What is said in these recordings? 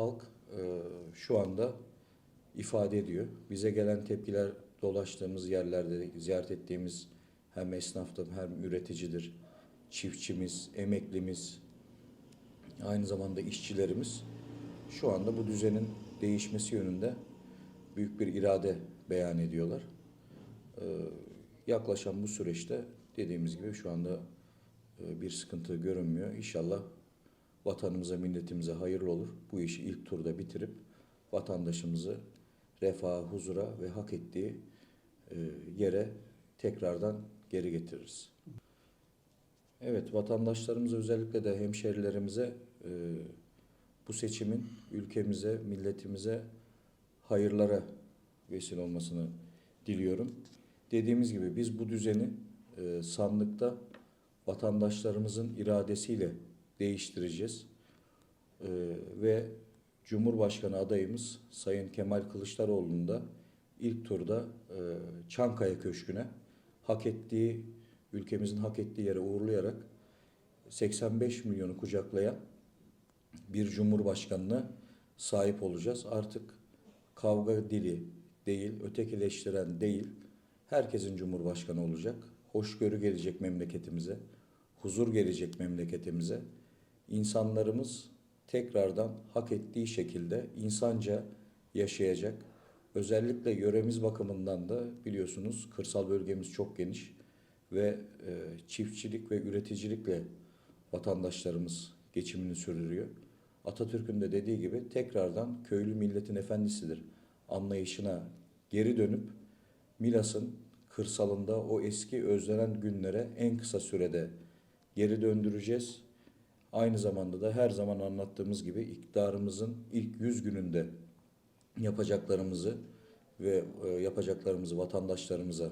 halk e, şu anda ifade ediyor. Bize gelen tepkiler dolaştığımız yerlerde ziyaret ettiğimiz hem esnaftır hem üreticidir, çiftçimiz, emeklimiz, aynı zamanda işçilerimiz şu anda bu düzenin değişmesi yönünde büyük bir irade beyan ediyorlar. Ee, yaklaşan bu süreçte dediğimiz gibi şu anda e, bir sıkıntı görünmüyor. İnşallah vatanımıza, milletimize hayırlı olur. Bu işi ilk turda bitirip vatandaşımızı refaha, huzura ve hak ettiği e, yere tekrardan geri getiririz. Evet, vatandaşlarımıza özellikle de hemşerilerimize e, bu seçimin ülkemize, milletimize hayırlara vesile olmasını diliyorum. Dediğimiz gibi biz bu düzeni e, sandıkta vatandaşlarımızın iradesiyle değiştireceğiz. E, ve Cumhurbaşkanı adayımız Sayın Kemal Kılıçdaroğlu'nu da ilk turda e, Çankaya Köşkü'ne hak ettiği, ülkemizin hak ettiği yere uğurlayarak 85 milyonu kucaklayan bir cumhurbaşkanına sahip olacağız. Artık kavga dili değil, ötekileştiren değil, herkesin cumhurbaşkanı olacak. Hoşgörü gelecek memleketimize, huzur gelecek memleketimize. İnsanlarımız tekrardan hak ettiği şekilde insanca yaşayacak. Özellikle yöremiz bakımından da biliyorsunuz kırsal bölgemiz çok geniş ve e, çiftçilik ve üreticilikle vatandaşlarımız geçimini sürdürüyor. Atatürk'ün de dediği gibi tekrardan köylü milletin efendisidir anlayışına geri dönüp Milas'ın kırsalında o eski özlenen günlere en kısa sürede geri döndüreceğiz. Aynı zamanda da her zaman anlattığımız gibi iktidarımızın ilk 100 gününde yapacaklarımızı ve e, yapacaklarımızı vatandaşlarımıza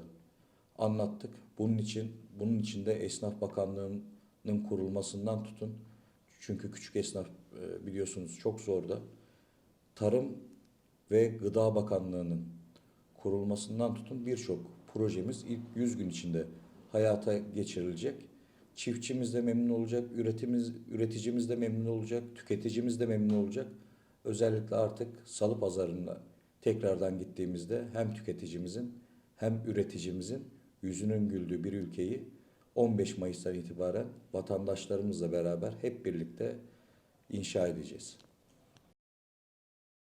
anlattık. Bunun için bunun için de Esnaf Bakanlığı'nın kurulmasından tutun. Çünkü küçük esnaf e, biliyorsunuz çok zorda. Tarım ve Gıda Bakanlığı'nın kurulmasından tutun birçok projemiz ilk 100 gün içinde hayata geçirilecek. Çiftçimiz de memnun olacak, üretimiz, üreticimiz de memnun olacak, tüketicimiz de memnun olacak. Özellikle artık salı pazarına tekrardan gittiğimizde hem tüketicimizin hem üreticimizin yüzünün güldüğü bir ülkeyi 15 Mayıs'tan itibaren vatandaşlarımızla beraber hep birlikte inşa edeceğiz.